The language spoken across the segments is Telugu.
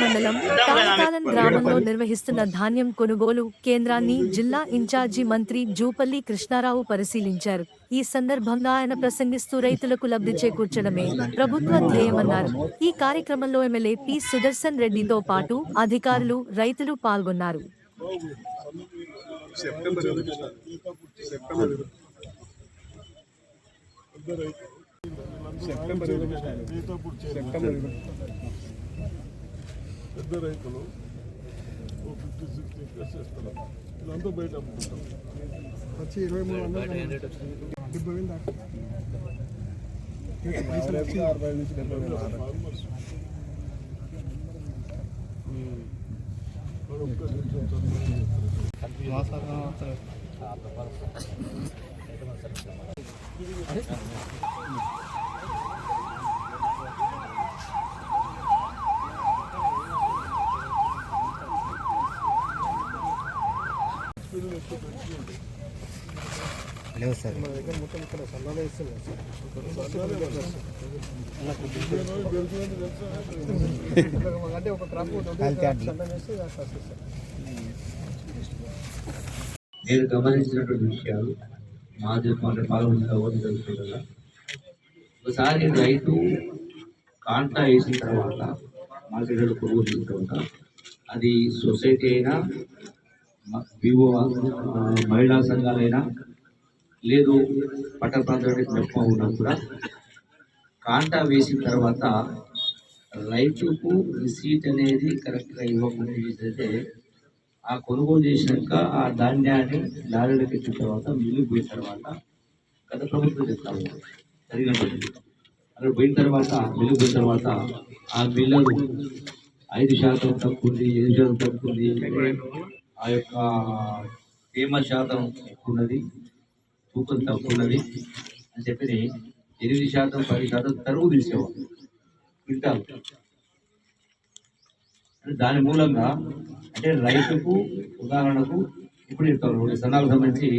మండలం గ్రామంలో నిర్వహిస్తున్న ధాన్యం కొనుగోలు కేంద్రాన్ని జిల్లా ఇన్ఛార్జి మంత్రి జూపల్లి కృష్ణారావు పరిశీలించారు. ఈ సందర్భంగా ఆయన ప్రసంగిస్తూ రైతులకు లబ్ధి చేకూర్చడమే ప్రభుత్వ ధ్యేయమన్నారు. ఈ కార్యక్రమంలో ఎమ్మెల్యే పి సుదర్శన్ రెడ్డితో పాటు అధికారులు రైతులు పాల్గొన్నారు. సెప్టెంబర్ సెప్టెంబర్ సెప్టెంబర్ పెద్ద రైతులు ఓ ఫిఫ్టీ సిక్స్టీ ఎకర్స్ వేస్తున్నారు వీళ్ళంతా బయట అమ్ముకుంటారు. వచ్చి ఇరవై మూడు వందలు డెబ్బై వేలు అరవై నుంచి డెబ్బై. ఫార్మర్స్ ఒక్క. లేవు సార్. మన దగ్గర మొత్తం ఇక్కడ సన్నాలే ఇస్తున్నారు సార్ నేను అంటే ఒక క్రాప్ నేను గమనించినటువంటి విషయాలు మాది పాల్గొన్న ఓటు జరుగుతుంది కదా. ఒకసారి రైతు కాంటా వేసిన తర్వాత మార్కెట్లో కొనుగోలు చేసిన తర్వాత అది సొసైటీ అయినా వివో మహిళా సంఘాలైనా లేదు పట్టణ ప్రాంతానికి తక్కువ ఉన్నా కూడా కాంటా వేసిన తర్వాత రైతుకు రిసీట్ అనేది కరెక్ట్గా ఇవ్వకుండా చేస్తే ఆ కొనుగోలు చేసినాక ఆ ధాన్యాన్ని లారీలకు ఎక్కిన తర్వాత మిల్లుకు పోయిన తర్వాత గత ప్రభుత్వం చెప్తా అక్కడ పోయిన తర్వాత మిల్లుకు పోయిన తర్వాత ఆ మిల్లరు ఐదు శాతం తక్కువ ఉంది ఏడు శాతం తక్కువ ఉంది ఆ యొక్క తేమ శాతం ఉన్నది తూకం తక్కువ ఉన్నది అని చెప్పి ఎనిమిది శాతం పది శాతం తరువు తీసేవాళ్ళు క్వింటాల్. అంటే దాని మూలంగా అంటే రైతుకు ఉదాహరణకు ఇప్పుడు చెప్తాను సన్నాలకు సంబంధించి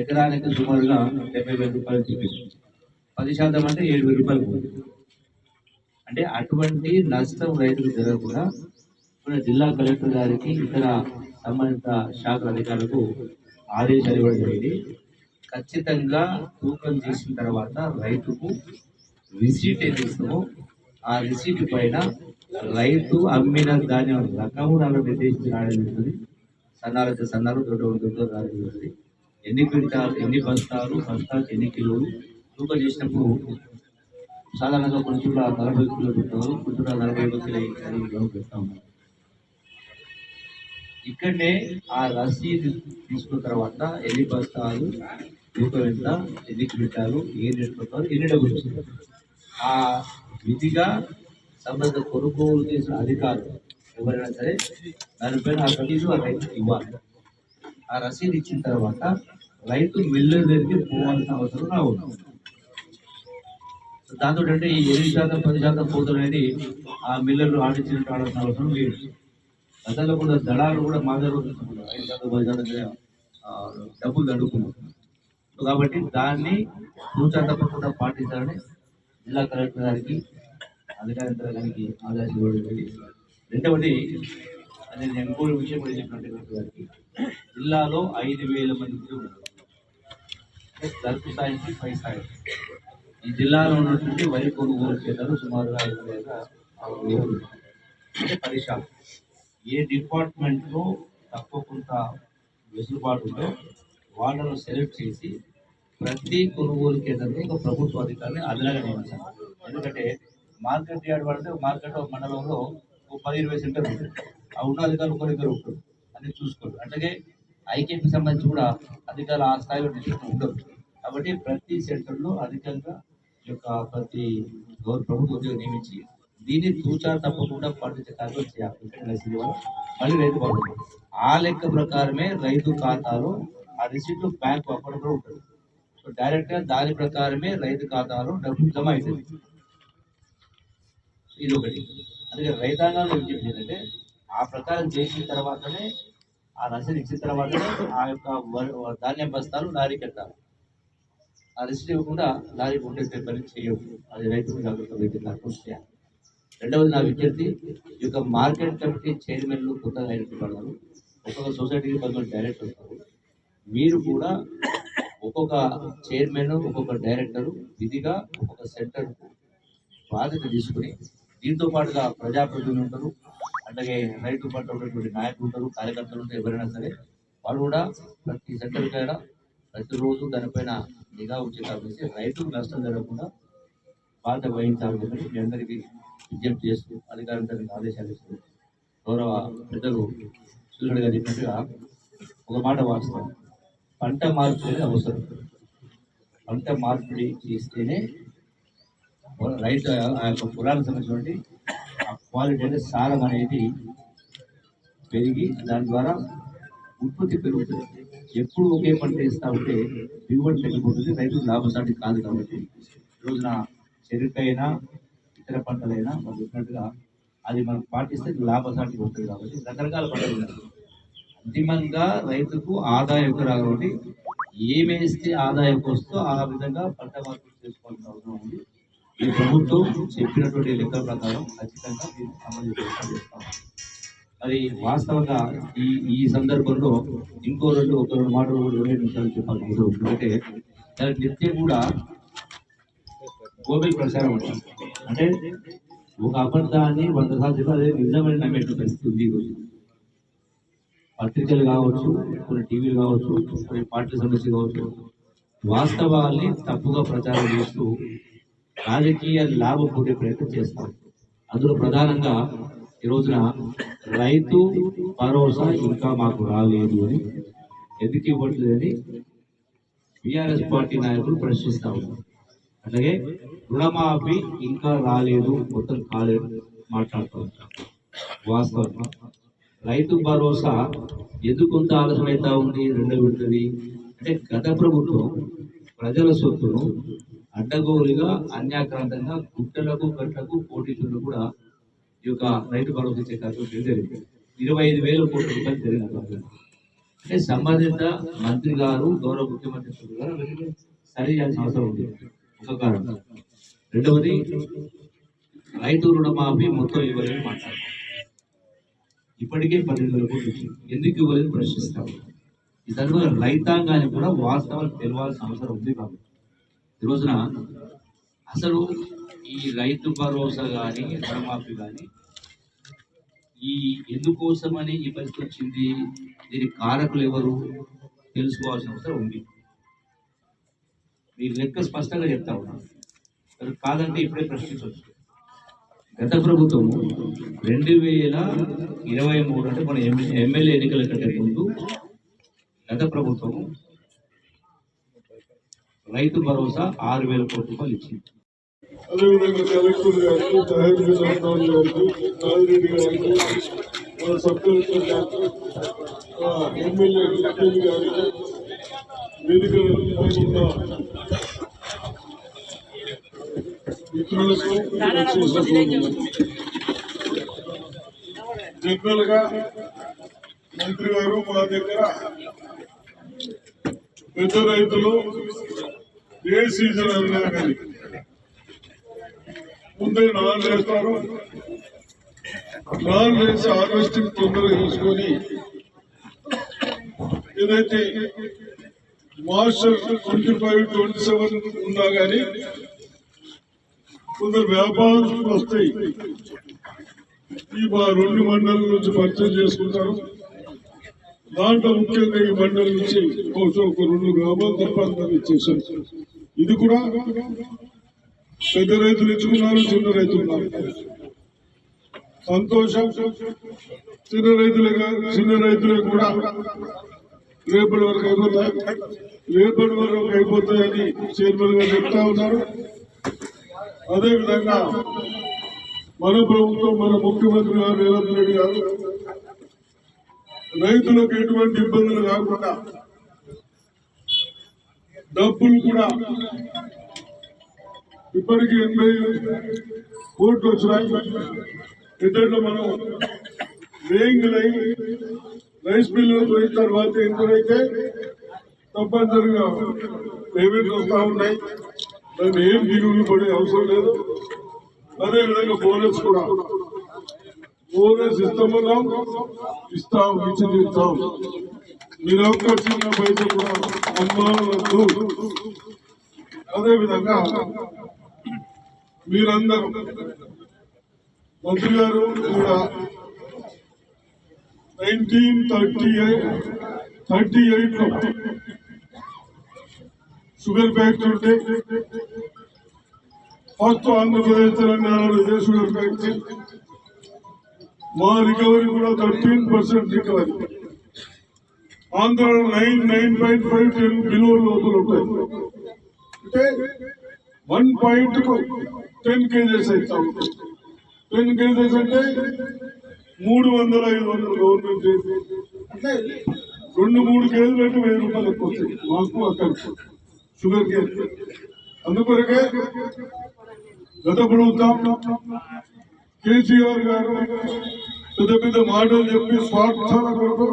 ఎకరానికి సుమారుగా డెబ్బై వేల రూపాయలు చూపిస్తుంది. పది శాతం అంటే ఏడు వేల రూపాయలు పోతుంది. అంటే అటువంటి నష్టం రైతులు జరగకుండా మన జిల్లా కలెక్టర్ గారికి ఇతర సంబంధిత శాఖ అధికారులకు ఆదేశాలు ఇవ్వడం జరిగింది. ఖచ్చితంగా తూకం చేసిన తర్వాత రైతుకు రిసీట్ ఏది ఇస్తామో ఆ రిసీట్ పైన రైతు అమ్మిన ధాన్యం రకము నాకు నిర్దేశించి రాయడం జరుగుతుంది అయితే సన్నారు దొడ్డ దొడ్డ రాయడం జరుగుతుంది ఎన్ని క్వింటాలు ఎన్ని బస్తాలు బస్తాలకు ఎన్ని కిలోలు తూకం చేసినప్పుడు సాధారణంగా కొన్ని చోట్ల నలభై కిలో పెట్టారు కొన్ని చోట్ల నలభై ఐదు కిలో పెడతా ఇక్కడనే ఆ రసీదు తీసుకున్న తర్వాత ఎన్ని బస్తాలు తూకం ఎంత ఎన్ని పెట్టారు ఏ రేట్ పెట్టారు ఎన్ని డబ్బులు వచ్చింది ఆ విధిగా సంబంధిత కొనుగోలు చేసిన అధికారులు ఎవరైనా సరే దానిపైన ఆ రసీదు ఆ రైతుకి ఇవ్వాలి. ఆ రసీదు ఇచ్చిన తర్వాత రైతు మిల్లు దగ్గరికి పోవాల్సిన అవసరం రావద్దు దాంతో అంటే ఈ ఎనిమిది శాతం పది శాతం పోతులు అనేది ఆ మిల్లర్లు ఆడించినట్టు ఆడాల్సిన అవసరం లేదు. గతంలో కూడా దళాలు కూడా మా దగ్గర ఐదు శాతం పది శాతం డబ్బులు అడుగుతున్నారు. కాబట్టి దాన్ని సూచన తప్పకుండా పాటించాలని జిల్లా కలెక్టర్ గారికి అధికార గారికి ఆదేశం ఇవ్వడం రెండవది అది నేను ఇంకో విషయం కూడా చెప్పినట్టు కలెక్టర్ గారికి జిల్లాలో ఐదు వేల మంది ఉద్యోగులు. అంటే గల్ఫ్ స్థాయికి పై స్థాయి ఈ జిల్లాలో ఉన్నటువంటి వరి కొనుగోలు కేంద్రాలు సుమారుగా ఐదు వేల ఆరు పరిశ్రమ. ఏ డిపార్ట్మెంట్లో తక్కువ కొంత వెసులుబాటు ఉందో వాళ్ళను సెలెక్ట్ చేసి ప్రతి కొనుగోలు కేంద్రంలో ఒక ప్రభుత్వ అధికారిని అదనంగా నియమించాలి. ఎందుకంటే మార్కెట్ యార్డ్ పడితే మార్కెట్ మండలంలో ఒక పది ఇరవై సెంటర్ ఉంటుంది ఆ ఉన్న అధికారులు ఒకరి ఇద్దరు ఉంటారు. అని చూసుకోరు అట్లాగే ఐకేపీ సంబంధించి కూడా అధికారులు ఆ స్థాయిలో డిస్ట్రిక్ట్ ఉండదు కాబట్టి ప్రతి సెంటర్లో అధికంగా యొక్క ప్రతి ప్రభుత్వ ఉద్యోగం నియమించి దీన్ని తూచా తప్పకుండా పాటించే కార్యక్రమం చేయాలి ఇక్కడ రసీదు వల్ల మళ్ళీ రైతు బాగుంటుంది. ఆ లెక్క ప్రకారమే రైతు ఖాతాలో ఆ రిసీట్లు బ్యాంక్ అకౌంట్లో ఉంటుంది. సో డైరెక్ట్గా దాని ప్రకారమే రైతు ఖాతాలో డబ్బులు జమ అవుతుంది ఇది ఒకటి. అందుకే రైతాంగాలు విజ్ఞప్తి ఏంటంటే ఆ ప్రకారం చేసిన తర్వాతనే ఆ రసీదు ఇచ్చిన తర్వాతనే ఆ యొక్క వరి- ధాన్యం బస్తాలు లారీకి కట్టాలి. ఆ రిసీట్ ఇవ్వకుండా లారీ కొట్టేసే పని చేయవు. అది రైతులు జాగ్రత్త రైతు చేయాలి రెండవది నా విద్యార్థి ఈ యొక్క మార్కెట్ కమిటీ చైర్మన్లు కొత్తగా అయినటువంటి ఒక్కొక్క సొసైటీకి కొంతమంది డైరెక్టర్ ఉంటారు. మీరు కూడా ఒక్కొక్క చైర్మన్ ఒక్కొక్క డైరెక్టర్ విధిగా ఒక్కొక్క సెంటర్ బాధ్యత తీసుకుని దీంతో పాటుగా ప్రజాప్రతినిధులు ఉంటారు. అలాగే రైతు పట్ల ఉన్నటువంటి నాయకులు ఉంటారు కార్యకర్తలు ఉంటారు ఎవరైనా సరే. వాళ్ళు కూడా ప్రతి సెంటర్ కాడ ప్రతిరోజు దానిపైన నిఘా ఉంచి కాబట్టి రైతుకు నష్టం జరగకుండా బాధ్యత వహించాలని చెప్పి మీ అందరికీ విజ్ఞప్తి చేస్తూ అధికారులకు ఆదేశాలు ఇస్తూ గౌరవ పెద్దలు సూర్యుడు గారు చెప్పినట్టుగా ఒక మాట వాస్తవం. పంట మార్పిడి అవసరం. పంట మార్పిడి చేస్తేనే రైతు ఆ యొక్క పొలానికి సంబంధించినటువంటి ఆ క్వాలిటీ అంటే సారం అనేది పెరిగి దాని ద్వారా ఉత్పత్తి పెరుగుతుంది. ఎప్పుడు ఒకే పంట వేస్తా ఉంటే దిగుబడి తగ్గిపోతుంది రైతుకు లాభసాటి కాదు కాబట్టి. రోజున చెరుకైనా ఇతర పంటలైనా మనం చెప్పినట్టుగా అది మనం పాటిస్తే లాభసాటి ఉంటుంది కాబట్టి రకరకాల పంటలు ఉన్నాయి. అంతిమంగా రైతుకు ఆదాయం ఎక్కువ కాబట్టి ఏమేస్తే ఆదాయం వస్తుందో ఆ విధంగా పంట మార్పులు చేసుకోవాల్సిన అవసరం ఉంది. ఈ ప్రభుత్వం చెప్పినటువంటి లెక్కల ప్రకారం ఖచ్చితంగా దీన్ని అమలు చేస్తాం. మరి వాస్తవంగా ఈ ఈ సందర్భంలో ఇంకో రెండు ఒక రెండు మాటలు రెండు నిమిషాలు చెప్పాలి ఎందుకంటే దాని నిత్యం కూడా గోబిల్ ప్రచారం అంటారు అంటే ఒక అబద్ధాన్ని వంద సార్లు చెప్పి అదే నిజమైన నమ్మేట పరిస్థితి ఉంది ఈరోజు. పత్రికలు కావచ్చు కొన్ని టీవీలు కావచ్చు కొన్ని పార్టీ సమస్య కావచ్చు వాస్తవాల్ని తప్పుగా ప్రచారం చేస్తూ రాజకీయ లాభం పొందే ప్రయత్నం చేస్తారు అందులో ప్రధానంగా ఈ రోజున రైతు భరోసా ఇంకా మాకు రాలేదు అని ఎందుకు ఇవ్వట్లేదని బీఆర్ఎస్ పార్టీ నాయకులు ప్రశ్నిస్తా ఉన్నారు. అలాగే రుణమాఫీ ఇంకా రాలేదు మొత్తం కాలేదు మాట్లాడుతూ ఉంటాం వాస్తవం రైతు భరోసా ఎందుకు కొంత ఆలస్యమైతా ఉంది? రెండో విడుతుంది. అంటే గత ప్రభుత్వం ప్రజల సొత్తును అడ్డగోలుగా అన్యాక్రాంతంగా గుట్టలకు గట్లకు పోటీలను కూడా ఈ యొక్క రైతు భరోసా ఇచ్చే కార్యక్రమం జరిగింది. ఇరవై ఐదు వేల కోట్ల రూపాయలు జరిగిన అంటే సంబంధిత మంత్రి గారు గౌరవ ముఖ్యమంత్రి గారు సరి చేయాల్సిన అవసరం ఉంది. ఒక కారణం. రెండవది రైతు రుణమాఫీ మొత్తం ఇవ్వాలని మాట్లాడతాం ఇప్పటికే పన్నెండు వేల కోట్లు ఎందుకు ఇవ్వలేదు ప్రశ్నిస్తాం ఈ సందర్భంగా రైతాంగాన్ని కూడా వాస్తవాలు తెలియాల్సిన అవసరం ఉంది కాబట్టి. ఈ రోజున అసలు ఈ రైతు భరోసా కానీ రుణమాఫీ కానీ ఈ ఎందుకోసమని ఈ పరిస్థితి వచ్చింది? దీని కారకులు ఎవరు? తెలుసుకోవాల్సిన అవసరం ఉంది. మీరు లెక్క స్పష్టంగా చెప్తా ఉన్నారు కాదంటే ఇప్పుడే ప్రశ్నించవచ్చు. గత ప్రభుత్వం రెండు వేల ఇరవై మూడు అంటే మన ఎమ్మెల్యే ఎన్నికల కంటే ముందు గత ప్రభుత్వం రైతు భరోసా ఆరు వేల కోట్ల రూపాయలు ఇచ్చింది. అదేవిధంగా కలెక్టర్ గారికి తహసీల్ అధికారులు గారికి నాగిరెడ్డి గారికి మన సబ్ కలెక్టర్ గారికి ఎమ్మెల్యే ఎంపీ గారికి వేదిక ఉన్న మిత్రులకు జనరల్గా మంత్రి గారు మా దగ్గర పెద్ద రైతులు ఏ సీజన్ అన్నా కానీ ముందే నాన్ వేస్తారు నాన్ వేసి హార్వెస్టింగ్ తొందరగా చూసుకొని ఏదైతే March twenty five twenty seven ఉన్నా కానీ కొందరు వ్యాపారం వస్తాయి. ఈ మా రెండు మండల నుంచి పరిచయం చేసుకుంటారు. దాంట్లో ముఖ్యంగా ఈ మండలం నుంచి బహుశా ఒక రెండు గ్రామాలు తప్ప ఇచ్చేసారు ఇది కూడా పెద్ద రైతులు ఇచ్చుకున్నారు చిన్న రైతులు సంతోషం చిన్న రైతులుగా చిన్న రైతులు కూడా రేపటి వరకు అయిపోతాయి. రేపటి వరకు అయిపోతాయని చైర్మన్ గారు చెప్తా ఉన్నారు. అదేవిధంగా మన ప్రభుత్వం మన ముఖ్యమంత్రి గారు రేవంత్ రెడ్డి గారు రైతులకు ఎటువంటి ఇబ్బందులు కాకుండా డబ్బులు కూడా ఇప్పటికీ ఎనభై కోట్లు వచ్చినాయి. ఇంతట్లో మనం వేయింగులై రైస్ మిల్లు పోయిన తర్వాత ఎంతైతే తప్పనిసరిగా పేమెంట్లు వస్తూ ఉన్నాయి. దాన్ని ఏం దిగులు పడే అవసరం లేదు. అదేవిధంగా బోనస్ కూడా. బోనస్ ఇస్తామన్నాం ఇస్తాం ఇచ్చి తీస్తాం మీరు ఒక్క పైసలు కూడా అనుమానం అదేవిధంగా మీరందరూ మంత్రి గారు కూడా. Nineteen thirty eight thirty eight sugar factory ఉంటే ఫస్ట్ ఆంధ్రప్రదేశ్ తెలంగాణలో ఇదే షుగర్ ఫ్యాక్టరీ మా రికవరీ కూడా థర్టీన్ పర్సెంట్ రికవరీ ఆంధ్రలో nine nine point five ten below లోపల ఉంటాయి. అంటే వన్ పాయింట్ టెన్ కేజెస్ అయితే టెన్ కేజెస్ అంటే మూడు వందల ఐదు వందలు గవర్నమెంట్ అంటే రెండు మూడు కేజీలు అంటే వెయ్యి రూపాయలు ఎక్కువ వస్తాయి. మాకు అక్కడ షుగర్ కేన్ అందుకొరకే గత ప్రభుత్వం కేసీఆర్ గారు పెద్ద పెద్ద మాటలు చెప్పి స్వార్థాల కొరకు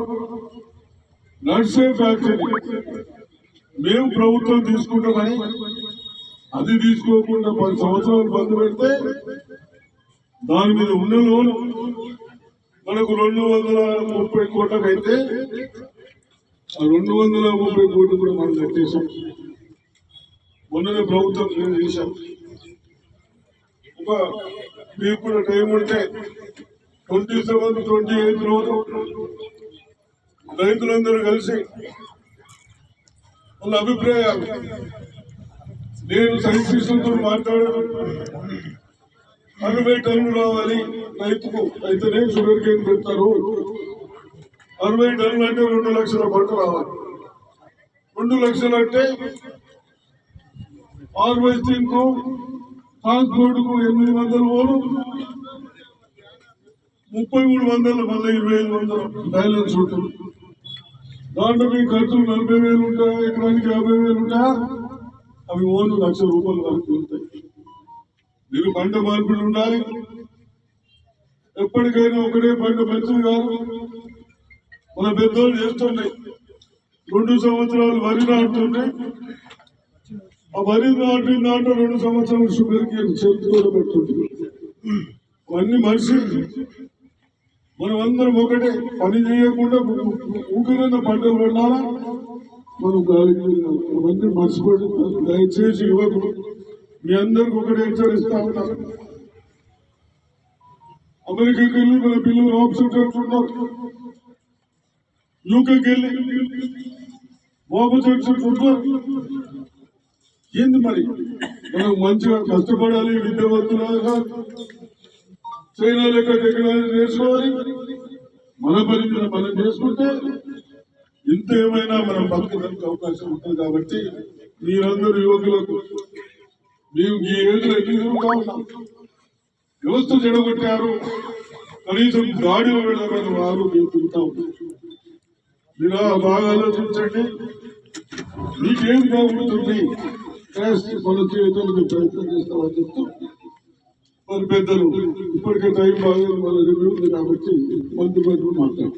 నర్సే ఫ్యాక్టరీ. మేము ప్రభుత్వం తీసుకుంటామని అది తీసుకోకుండా పది సంవత్సరాలు బంద్ పెడితే దాని మీద ఉన్న లోన్ మనకు రెండు వందల ముప్పై కోట్లకైతే ఆ రెండు వందల ముప్పై కోట్లు కూడా మనం కట్టేశాం. మొన్ననే ప్రభుత్వం నేను చేశాం. ఒక మీకు కూడా టైం ఉంటే ట్వంటీ సెవెన్ ట్వంటీ ఎయిత్ రోజు రైతులందరూ కలిసి వాళ్ళ అభిప్రాయాలు నేను సైంటిస్టులతో మాట్లాడాను. అరవై టన్నులు రావాలి. రైతుకు అయితేనే షుగర్ కేన్ పెడతారు అరవై టన్నులు అంటే రెండు లక్షల పంట రావాలి. రెండు లక్షలు అంటే హార్వెస్టింగ్కు ట్రాన్స్పోర్ట్కు ఎనిమిది వందల ఓలు ముప్పై మూడు వందల మళ్ళీ ఇరవై ఐదు వందలు బ్యాలెన్స్ ఉంటుంది. దాంట్లో మీ ఖర్చులు నలభై వేలు ఉంటాయా? ఎకరానికి యాభై వేలు ఉంటాయా? అవి ఓన్లు లక్ష రూపాయల వరకు ఉంటాయి. మీరు పంట మార్పులు ఉండాలి. ఎప్పటికైనా ఒకటే పంట మంచిది కాదు. మన పెద్దోళ్ళు చేస్తున్నాయి రెండు సంవత్సరాలు వరి నాటుతున్నాయి ఆ వరి నాటిన దాంట్లో రెండు సంవత్సరాలు షుగర్ కేన్ చేతులు కూడా పెడుతుంది. అవన్నీ మనిషి. మనం అందరం ఒకటే. పని చేయకుండా ఊపిరిన పంట పడాలా? మనం గాలికి వెళ్ళాలి. అవన్నీ మర్చిపోయి దయచేసి యువకులు మీ అందరికి ఒకటే హెచ్చరిస్తా ఉన్నారు అమెరికాకి వెళ్ళి మన పిల్లలు ఆప్షన్ ఉన్నారు యూకేకి వెళ్ళి బాబు ఉన్నారు ఏంది మరి? మనం మంచిగా కష్టపడాలి విద్యావంతులాగా చైనా లెక్క టెక్నాలజీ నేర్చుకోవాలి మన పని మీద మనం చేసుకుంటే ఎంత ఏమైనా మనం బతకడానికి అవకాశం ఉంటుంది కాబట్టి మీరందరూ యువకులకు మేము ఈ ఏజ్లో ఎన్ని ఉన్నాం వ్యవస్థ చెడగొట్టారు. కనీసం గాడి వెళ్ళడం వారు మేము తిరుగుతా ఉన్నాం మీరు ఆ బాగా ఆలోచించండి. మీకేం బాగుంటుంది? మన చేతులకు ప్రయత్నం చేస్తామని చెప్తూ మరి పెద్దలు ఇప్పటికే టైం బాగా మన రివ్యూ ఉంది కాబట్టి మంత్రి మంత్రులు